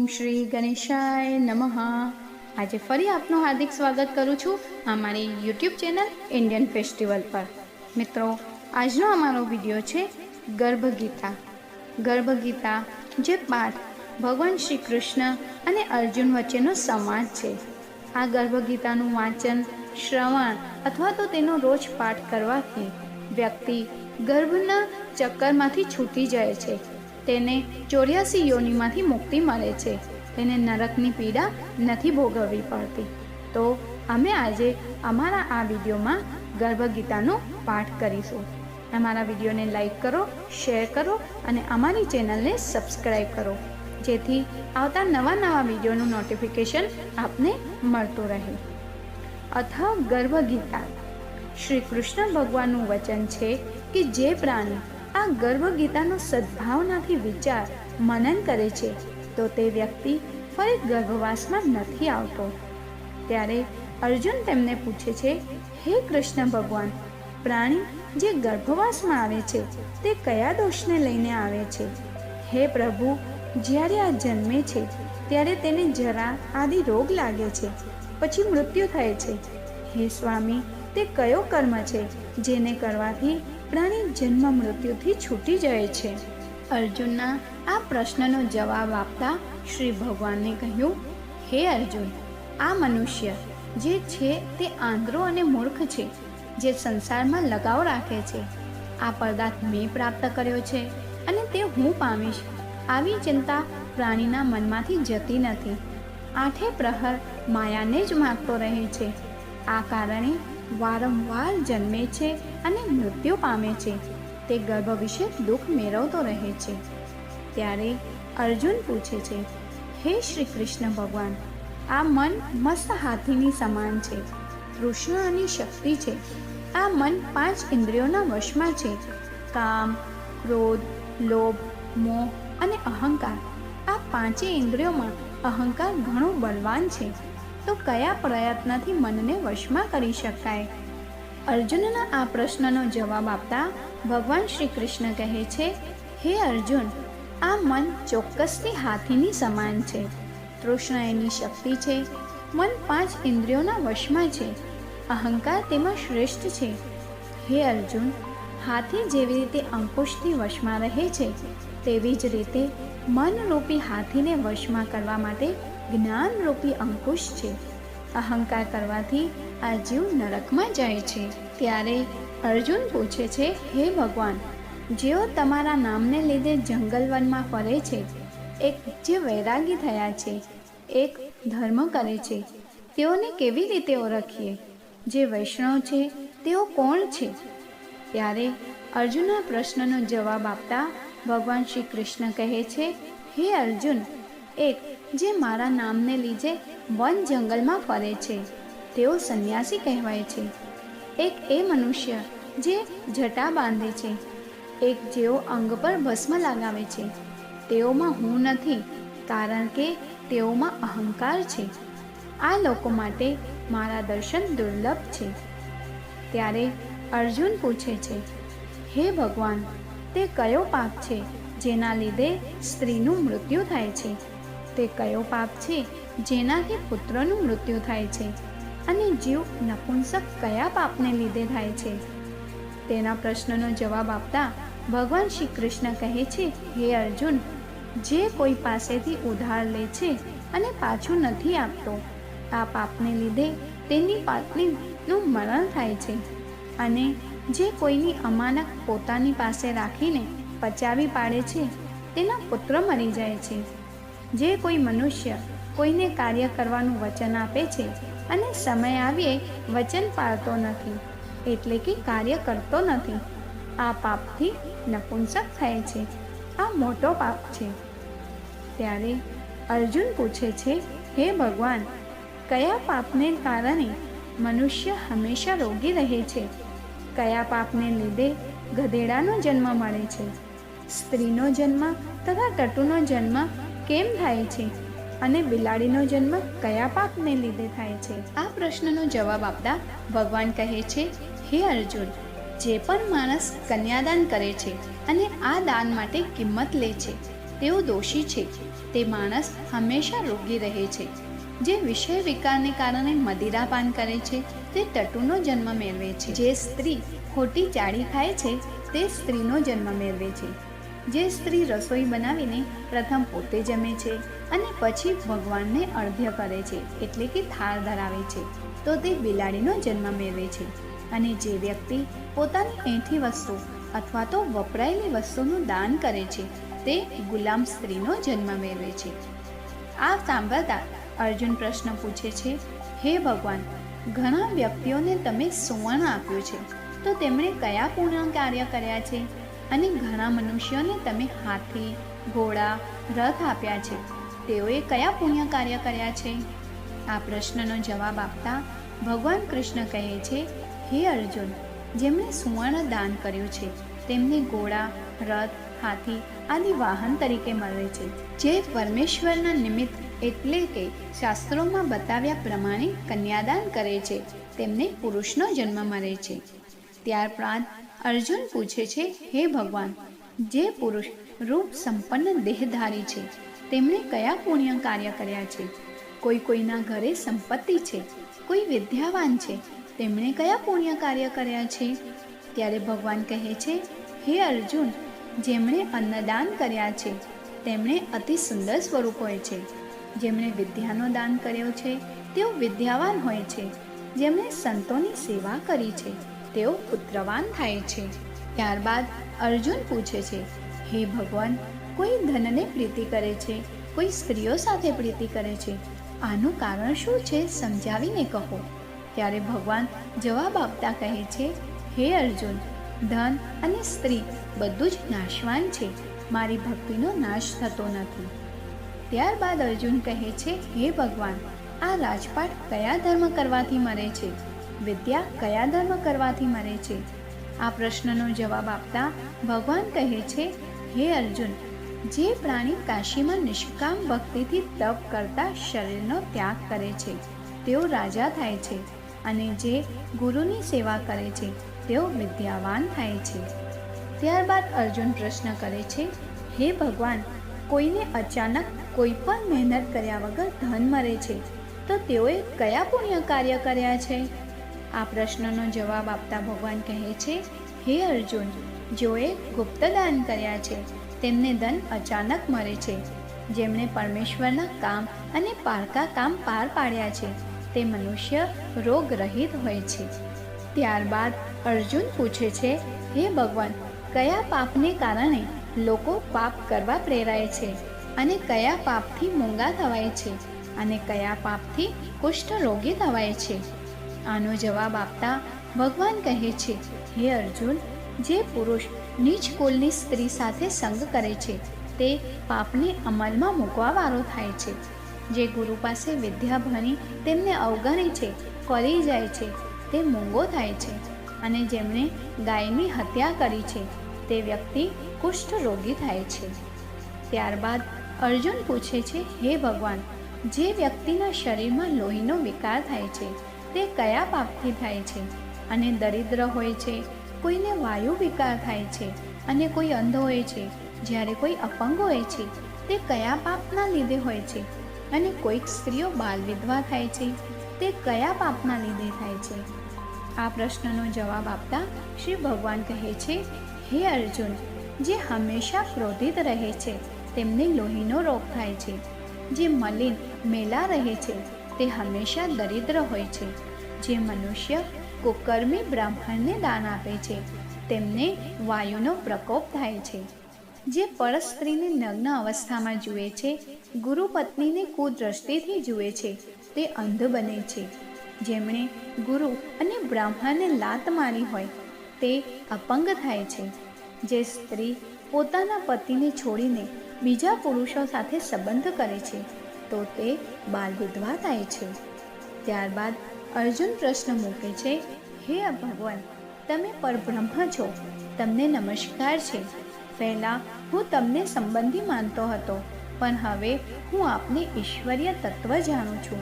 ઓમ શ્રી ગણેશાય નમઃ. આજે ફરી આપનું હાર્દિક સ્વાગત કરું છું અમારી યુટ્યુબ ચેનલ ઇન્ડિયન ફેસ્ટિવલ પર. મિત્રો, આજનો અમારો વીડિયો છે ગર્ભગીતા. ગર્ભગીતા જે પાઠ ભગવાન શ્રી કૃષ્ણ અને અર્જુન વચ્ચેનો સંવાદ છે. આ ગર્ભગીતાનું વાંચન, શ્રવણ અથવા તો તેનો રોજ પાઠ કરવાથી વ્યક્તિ ગર્ભના ચક્કરમાંથી છૂટી જાય છે. તેને ચોર્યાસી યોનિમાંથી મુક્તિ મળે છે. તેને નરકની પીડા નથી ભોગવવી પડતી. તો અમે આજે અમારા આ વિડીયોમાં ગર્ભગીતાનો પાઠ કરીશું. અમારા વિડીયોને લાઈક કરો, શેર કરો અને અમારી ચેનલને સબસ્ક્રાઈબ કરો. જેથી આવતા નવા નવા વિડીયોનું નોટિફિકેશન આપને મળતું રહે. અથ ગર્ભગીતા. શ્રી કૃષ્ણ ભગવાનનું વચન છે કે જે પ્રાણી આ ગર્ભગીતાનો સદ્ભાવનાથી વિચાર મનન કરે છે, તો તે વ્યક્તિ ફરી ગર્ભવાસમાં નથી આવતો. ત્યારે અર્જુન તેમને પૂછે છે, હે કૃષ્ણ ભગવાન, પ્રાણી જે ગર્ભવાસમાં આવે છે, તે કયા દોષને લઈને આવે છે? હે પ્રભુ, જ્યારે આ જન્મે છે, ત્યારે તેને જરા આદિ રોગ લાગે છે, પછી મૃત્યુ થાય છે. હે સ્વામી, તે કયો કર્મ છે, જેને કરવાથી પ્રાણી જન્મ મૃત્યુથી છૂટી જાય છે. અર્જુનના આ પ્રશ્નનો જવાબ આપતા શ્રી ભગવાનને કહ્યું, હે અર્જુન, આ મનુષ્ય જે છે તે આંધળો અને મૂર્ખ છે, જે સંસારમાં લગાવ રાખે છે. આ પદાર્થ મેં પ્રાપ્ત કર્યો છે અને તે હું પામીશ. આવી ચિંતા પ્રાણીના મનમાંથી જતી નથી. આઠે પ્રહર માયાને જ માગતો રહે છે. આ કારણે વારંવાર જન્મે છે અને મૃત્યુ પામે છે. તે ગર્ભ વિશે દુઃખ મેળવતો રહે છે. ત્યારે અર્જુન પૂછે છે, હે શ્રી કૃષ્ણ ભગવાન, આ મન મસ્ત હાથીની સમાન છે. કૃષ્ણની શક્તિ છે. આ મન પાંચ ઇન્દ્રિયોના વશમાં છે. કામ, ક્રોધ, લોભ, મોહ અને અહંકાર. આ પાંચે ઇન્દ્રિયોમાં અહંકાર ઘણો બળવાન છે. તો કયા પ્રયત્નથી મનને વશમાં કરી શકાય? અર્જુનના આ પ્રશ્નનો જવાબ આપતા ભગવાન શ્રી કૃષ્ણ કહે છે, હે અર્જુન, આ મન ચોક્કસથી હાથીની સમાન છે. તૃષ્ણ એની શક્તિ છે. મન પાંચ ઇન્દ્રિયોના વશમાં છે. અહંકાર તેમાં શ્રેષ્ઠ છે. હે અર્જુન, હાથી જેવી રીતે અંકુશથી વશમાં રહે છે, તેવી જ રીતે મનરૂપી હાથીને વશમાં કરવા માટે જ્ઞાનરૂપી અંકુશ છે. અહંકાર કરવાથી આ જીવ નરકમાં જાય છે. ત્યારે અર્જુન પૂછે છે, હે ભગવાન, જેઓ તમારા નામને લીધે જંગલવનમાં ફરે છે, એક જે વૈરાગી થયા છે, એક ધર્મ કરે છે, તેઓને કેવી રીતે ઓળખીએ? જે વૈષ્ણવ છે, તેઓ કોણ છે? ત્યારે અર્જુનના પ્રશ્નનો જવાબ આપતા ભગવાન શ્રી કૃષ્ણ કહે છે, હે અર્જુન એક જે મારા નામને લીધે વન જંગલમાં ફરે છે. તેઓ સંન્યાસી કહેવાય છે. એક એ મનુષ્ય જે જટા બાંધે છે. એક જેઓ અંગ પર ભસ્મ લગાવે છે. તેઓમાં હું નથી, કારણ કે તેઓમાં અહંકાર છે. આ લોકો માટે મારા દર્શન દુર્લભ છે. ત્યારે અર્જુન પૂછે છે, હે ભગવાન, તે કયો પાપ છે, જેના લીધે સ્ત્રીનું મૃત્યુ થાય છે? તે કયો પાપ છે, જેનાથી પુત્રનું મૃત્યુ થાય છે અને જીવ નપુંસક કયા પાપને લીધે થાય છે? તેના પ્રશ્નનો જવાબ આપતા ભગવાન શ્રી કૃષ્ણ કહે છે, હે અર્જુન, જે કોઈ પાસેથી ઉધાર લે છે અને પાછું નથી આપતો, આ પાપને લીધે તેની પાટલીનું મરણ થાય છે અને જે કોઈની અમાનક પોતાની પાસે રાખીને પચાવી પાડે છે, તેના પુત્ર મરી જાય છે. જે કોઈ મનુષ્ય કોઈને કાર્ય કરવાનું વચન આપે છે અને સમય આવીએ વચન પાળતો નથી, એટલે કે કાર્ય કરતો નથી, આ પાપથી નપુંસક થાય છે, આ મોટો પાપ છે. ત્યારે અર્જુન પૂછે છે, હે ભગવાન, કયા પાપને કારણે મનુષ્ય હંમેશા રોગી રહે છે? કયા પાપને લીધે ગધેડાનો જન્મ મળે છે? સ્ત્રીનો જન્મ તથા ટટુનો જન્મ કેમ થાય છે? અને બિલાડીનો જન્મ કયા પાપને લીધે થાય છે? આ પ્રશ્નનો જવાબ આપતા ભગવાન કહે છે, હે અર્જુન, જે પણ માણસ કન્યાદાન કરે છે અને આ દાન માટે કિંમત લે છે, તેઓ દોષી છે. તે માણસ હંમેશા રોગી રહે છે. જે વિષય વિકારને કારણે મદિરાપાન કરે છે, તે ટટુનો જન્મ મેળવે છે. જે સ્ત્રી ખોટી ચાળી ખાય છે, તે સ્ત્રીનો જન્મ મેળવે છે. જે સ્ત્રી રસોઈ બનાવીને પ્રથમ પોતે જમે છે અને પછી ભગવાનને અર્ધ્ય કરે છે, એટલે કે થાળ ધરાવે છે, તો તે બિલાડીનો જન્મ મેળવે છે. અને જે વ્યક્તિ પોતાની એઠી વસ્તુ અથવા તો વપરાયેલી વસ્તુનું દાન કરે છે, તે ગુલામ સ્ત્રીનો જન્મ મેળવે છે. આ સાંભળતા અર્જુન પ્રશ્ન પૂછે છે, હે ભગવાન, ઘણા વ્યક્તિઓને તમે સુવર્ણ આપ્યું છે, તો તેમણે કયા પૂર્ણ કાર્ય કર્યા છે? અને ઘણા મનુષ્યોને તમે હાથી, ઘોડા, રથ આપ્યા છે. તેઓએ કયા પુણ્ય કાર્ય કર્યા છે? આ પ્રશ્નનો જવાબ આપતા ભગવાન કૃષ્ણ કહે છે, હે અર્જુન, જેમણે સુવર્ણ દાન કર્યું છે, તેમને ઘોડા, રથ, હાથી આદિ વાહન તરીકે મળે છે. જે પરમેશ્વરના નિમિત્ત એટલે કે શાસ્ત્રોમાં બતાવ્યા પ્રમાણે કન્યાદાન કરે છે, તેમને પુરુષનો જન્મ મળે છે. ત્યારબાદ અર્જુન પૂછે છે, હે ભગવાન, જે પુરુષ રૂપ સંપન્ન દેહધારી છે, તેમણે કયા પુણ્ય કાર્ય કર્યા છે? કોઈ કોઈના ઘરે સંપત્તિ છે, કોઈ વિદ્યાવાન છે, તેમણે કયા પુણ્ય કાર્ય કર્યા છે? ત્યારે ભગવાન કહે છે, હે અર્જુન, જેમણે અન્નદાન કર્યા છે, તેમણે અતિ સુંદર સ્વરૂપ હોય છે. જેમણે વિદ્યાનો દાન કર્યો છે, તેઓ વિદ્યાવાન હોય છે. જેમણે સંતોની સેવા કરી છે. તેઓ પુત્રવાન થાય છે. ત્યારબાદ અર્જુન પૂછે છે, હે ભગવાન, કોઈ ધનને પ્રીતિ કરે છે? કોઈ સ્ત્રીઓ સાથે પ્રીતિ કરે છે? આનું કારણ શું છે સમજાવીને કહો. ત્યારે ભગવાન જવાબ આપતા કહે છે, હે અર્જુન, ધન અને સ્ત્રી બધું જ નાશવાન છે. મારી ભક્તિનો નાશ થતો નથી. ત્યારબાદ અર્જુન કહે છે, હે ભગવાન, આ રાજપાટ કયા ધર્મ કરવાથી મરે છે? વિદ્યા કયા ધર્મ કરવાથી મરે છે? આ પ્રશ્નનો જવાબ આપતા ભગવાન કહે છે, હે અર્જુન, જે પ્રાણી કાશીમાં નિષ્કામ ભક્તિથી તપ કરતા શરીરનો ત્યાગ કરે છે, તેઓ રાજા થાય છે અને જે ગુરુની સેવા કરે છે, તેઓ વિદ્યાવાન થાય છે. ત્યારબાદ અર્જુન પ્રશ્ન કરે છે, હે ભગવાન, કોઈને અચાનક કોઈ પણ મહેનત કર્યા વગર ધન મળે છે, તો તેઓએ કયા પુણ્ય કાર્ય કર્યા છે? આ પ્રશ્નનો જવાબ આપતા ભગવાન કહે છે, હે અર્જુન, જેઓએ ગુપ્તદાન કર્યા છે, તેમને ધન અચાનક મળે છે. જેમણે પરમેશ્વરના કામ અને પારકા કામ પાર પાડ્યા છે, તે મનુષ્ય રોગરહિત હોય છે. ત્યારબાદ અર્જુન પૂછે છે, હે ભગવાન, કયા પાપને કારણે લોકો પાપ કરવા પ્રેરાય છે અને કયા પાપથી મૂંગા થવાય છે અને કયા પાપથી કુષ્ઠ રોગી થવાય છે? આનો જવાબ આપતા ભગવાન કહે છે, હે અર્જુન, જે પુરુષ નીચ કુલની સ્ત્રી સાથે સંગ કરે છે, તે પાપને અમલમાં મૂકવાવાળો થાય છે. જે ગુરુ પાસે વિદ્યા ભણી તેમને અવગણે છે, કરી જાય છે, તે મૂંગો થાય છે અને જેમણે ગાયની હત્યા કરી છે, તે વ્યક્તિ કુષ્ઠ રોગી થાય છે. ત્યારબાદ અર્જુન પૂછે છે, હે ભગવાન, જે વ્યક્તિના શરીરમાં લોહીનો વિકાર થાય છે તે કયા પાપથી થાય છે? અને દરિદ્ર હોય છે, કોઈને વાયુ વિકાર થાય છે અને કોઈ અંધ હોય છે, જ્યારે કોઈ અપંગ હોય છે, તે કયા પાપના લીધે હોય છે? અને કોઈક સ્ત્રીઓ બાલ વિધવા થાય છે, તે કયા પાપના લીધે થાય છે? આ પ્રશ્નનો જવાબ આપતા શ્રી ભગવાન કહે છે, હે અર્જુન, જે હંમેશા ક્રોધિત રહે છે, તેમને લોહીનો રોગ થાય છે. જે મલિન, મેલા રહે છે તે હંમેશા દરિદ્ર હોય છે. જે મનુષ્ય કુકર્મી બ્રાહ્મણને દાન આપે છે, તેમને વાયુનો પ્રકોપ થાય છે. જે પરસ્ત્રીને નગ્ન અવસ્થામાં જુએ છે, ગુરુ પત્નીને કુદ્રષ્ટિથી જુએ છે, તે અંધ બને છે. જેમણે ગુરુ અને બ્રાહ્મણને લાત મારી હોય, તે અપંગ થાય છે. જે સ્ત્રી પોતાના પતિને છોડીને બીજા પુરુષો સાથે સંબંધ કરે છે તો તે બાલ વિધવા થાય છે. ત્યારબાદ અર્જુન પ્રશ્ન મૂકે છે, હે ભગવાન, તમે પરબ્રહ્મ છો. તમને નમસ્કાર છે. પહેલાં હું તમને સંબંધી માનતો હતો, પણ હવે હું આપને ઈશ્વરીય તત્વ જાણું છું.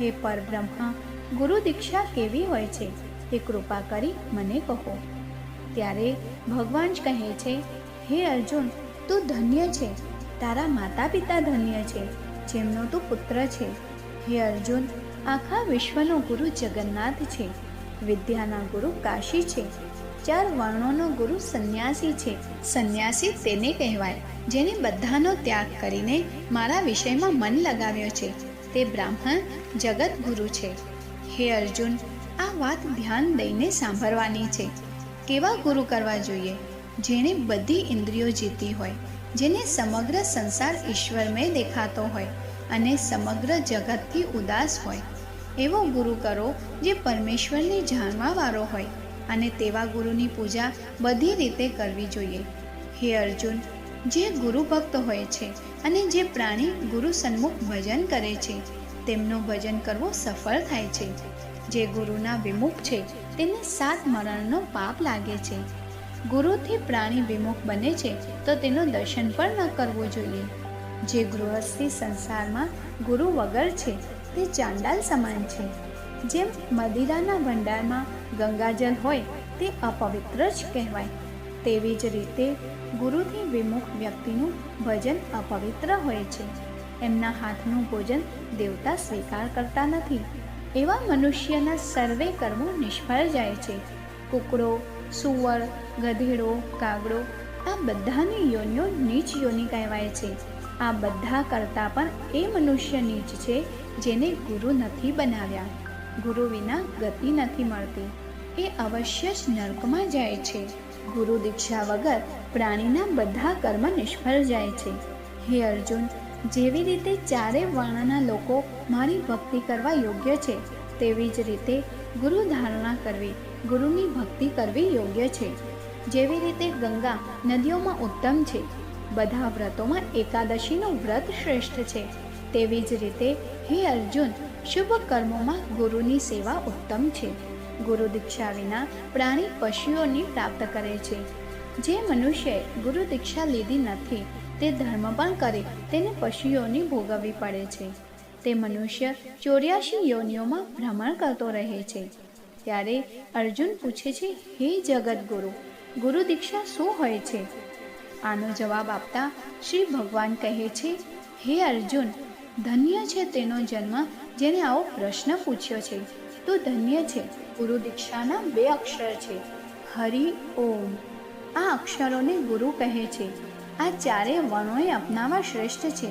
હે પરબ્રહ્મ, ગુરુ દીક્ષા કેવી હોય છે? તે કૃપા કરી મને કહો. ત્યારે ભગવાન જ કહે છે, હે અર્જુન, તું ધન્ય છે. તારા માતા પિતા ધન્ય છે. જેમનો તું પુત્ર છે. હે અર્જુન, આખા વિશ્વનો ગુરુ જગન્નાથ છે. વિદ્યાના ગુરુ કાશી છે. ચાર વર્ણોનો ગુરુ સંન્યાસી છે. સંન્યાસી તેને કહેવાય, જેને બધાનો ત્યાગ કરીને મારા વિષયમાં મન લગાવ્યો છે. તે બ્રાહ્મણ જગત ગુરુ છે. હે અર્જુન, આ વાત ધ્યાન દઈને સાંભળવાની છે. કેવા ગુરુ કરવા જોઈએ? જેણે બધી ઇન્દ્રિયો જીતી હોય. જેને સમગ્ર સંસાર ઈશ્વરમય દેખાતો હોય અને સમગ્ર જગતથી ઉદાસ હોય. એવો ગુરુ કરો જે પરમેશ્વરને જાણવાવાળો હોય અને તેવા ગુરુની પૂજા બધી રીતે કરવી જોઈએ. હે અર્જુન, જે ગુરુ ભક્ત હોય છે અને જે પ્રાણી ગુરુ સન્મુખ ભજન કરે છે, તેમનું ભજન કરવું સફળ થાય છે. જે ગુરુના વિમુખ છે, તેને સાત મરણનો પાપ લાગે છે. ગુરુથી પ્રાણી વિમુખ બને છે, તો તેનું દર્શન પણ ન કરવું જોઈએ. જે ગૃહસ્થી સંસારમાં ગુરુ વગર છે, તે ચાંડાલ સમાન છે. જેમ મદિરાના ભંડારમાં ગંગાજલ હોય, તે અપવિત્ર જ કહેવાય. તેવી જ રીતે ગુરુથી વિમુખ વ્યક્તિનું ભજન અપવિત્ર હોય છે. એમના હાથનું ભોજન દેવતા સ્વીકાર કરતા નથી. એવા મનુષ્યના સર્વે કર્મો નિષ્ફળ જાય છે. કુકડો સુવર ગધેડો, કાગડો, આ બધાની યોનિઓ નીચ યોનિ કહેવાય છે. આ બધા કરતાં પણ એ મનુષ્ય નીચ છે, જેને ગુરુ નથી બનાવ્યા. ગુરુ વિના ગતિ નથી મળતી. એ અવશ્ય જ નર્કમાં જાય છે. ગુરુ દીક્ષા વગર પ્રાણીના બધા કર્મ નિષ્ફળ જાય છે. હે અર્જુન, જેવી રીતે ચારે વર્ણના લોકો મારી ભક્તિ કરવા યોગ્ય છે, તેવી જ રીતે ગુરુ ધારણા કરવી. ગુરુની ભક્તિ કરવી યોગ્ય છે. જેવી રીતે ગંગા નદીઓમાં ઉત્તમ છે. બધા વ્રતોમાં એકાદશીનું વ્રત શ્રેષ્ઠ છે. તેવી જ રીતે હે અર્જુન, શુભ કર્મોમાં ગુરુની સેવા ઉત્તમ છે. ગુરુ દીક્ષા વિના પ્રાણી પશુઓની પ્રાપ્ત કરે છે. જે મનુષ્યએ ગુરુ દીક્ષા લીધી નથી, તે ધર્મ પણ કરે, તેને પશુઓની ભોગવવી પડે છે. તે મનુષ્ય ચોર્યાસી યોનિઓમાં ભ્રમણ કરતો રહે છે. ત્યારે અર્જુન પૂછે છે, હે જગત ગુરુ ગુરુ દીક્ષા શું હોય છે? આનો જવાબ આપતા શ્રી ભગવાન કહે છે, હે અર્જુન, ધન્ય છે તેનો જન્મ જેને આવો પ્રશ્ન પૂછ્યો છે. તો ધન્ય છે, ગુરુ દીક્ષાના બે અક્ષર છે. હરિ ઓમ. આ અક્ષરોને ગુરુ કહે છે. આ ચારે વણોએ અપનાવવા શ્રેષ્ઠ છે.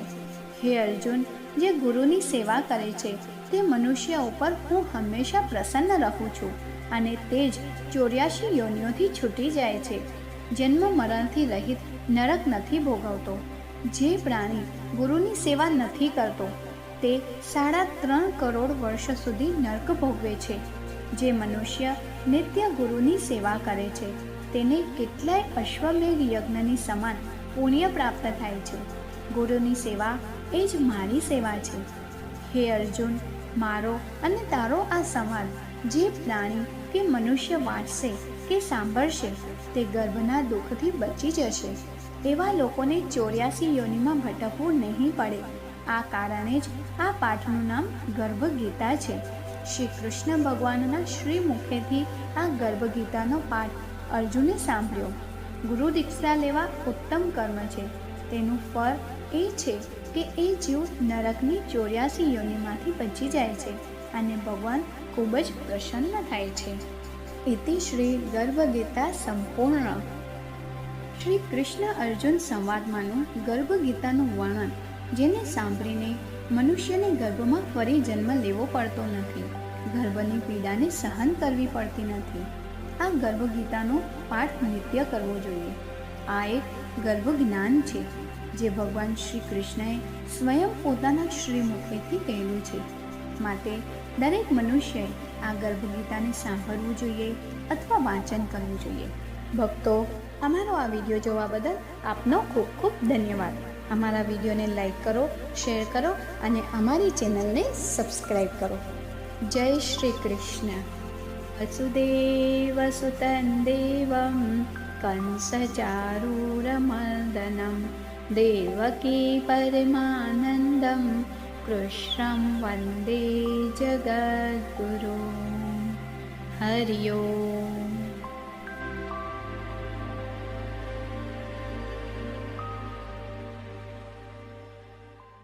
હે અર્જુન, જે ગુરુની સેવા કરે છે તે મનુષ્ય ઉપર હું હંમેશા પ્રસન્ન રહું છું અને તે જ ચોર્યાસી યોનિઓથી છૂટી જાય છે. જન્મ મરણથી રહિત નરક નથી ભોગવતો. જે પ્રાણી ગુરુની સેવા નથી કરતો, તે સાડા ત્રણ કરોડ વર્ષ સુધી નર્ક ભોગવે છે. જે મનુષ્ય નિત્ય ગુરુની સેવા કરે છે, તેને કેટલાય અશ્વમેઘ યજ્ઞની સમાન પુણ્ય પ્રાપ્ત થાય છે. ગુરુની સેવા એ જ મારી સેવા છે. હે અર્જુન મારો અને તારો આ સંવાદ, જે પ્રાણી કે મનુષ્ય વાંચશે કે સાંભળશે, તે ગર્ભના દુઃખથી બચી જશે. એવા લોકોને ચોર્યાસી યોનિમાં ભટકવું નહીં પડે. આ કારણે જ આ પાઠનું નામ ગર્ભગીતા છે. શ્રી કૃષ્ણ ભગવાનના શ્રી મુખેથી આ ગર્ભગીતાનો પાઠ અર્જુને સાંભળ્યો. ગુરુ દીક્ષા લેવા ઉત્તમ કર્મ છે. તેનું ફળ એ છે કે એ જીવ નરકની ચોર્યાસી યોનિમાંથી બચી જાય છે અને ભગવાન ખૂબ જ પ્રસન્ન થાય છે. ઇતિ શ્રી ગર્ભગીતા સંપૂર્ણ. શ્રી કૃષ્ણ અર્જુન સંવાદમાંનું ગર્ભગીતાનું વર્ણન, જેને સાંભળીને મનુષ્યને ગર્ભમાં ફરી જન્મ લેવો પડતો નથી. ગર્ભની પીડાને સહન કરવી પડતી નથી. આ ગર્ભગીતાનો પાઠ નિત્ય કરવો જોઈએ. આ એક ગર્ભ જ્ઞાન છે, જે ભગવાન શ્રી કૃષ્ણએ સ્વયં પોતાના શ્રી મુખેથી કહેલું છે. માટે દરેક મનુષ્યએ આ ગર્ભ ગીતાને સાંભળવું જોઈએ અથવા વાંચન કરવું જોઈએ. ભક્તો, અમારો આ વીડિયો જોવા બદલ આપનો ખૂબ ખૂબ ધન્યવાદ. અમારા વિડીયોને લાઈક કરો, શેર કરો અને અમારી ચેનલને સબસ્ક્રાઈબ કરો. જય શ્રી કૃષ્ણ. વસુદેવસુતન દેવં कंसचारूरमर्दनं देवकी परमानन्दं कृष्णं वन्दे जगद्गुरु हरि ओम्।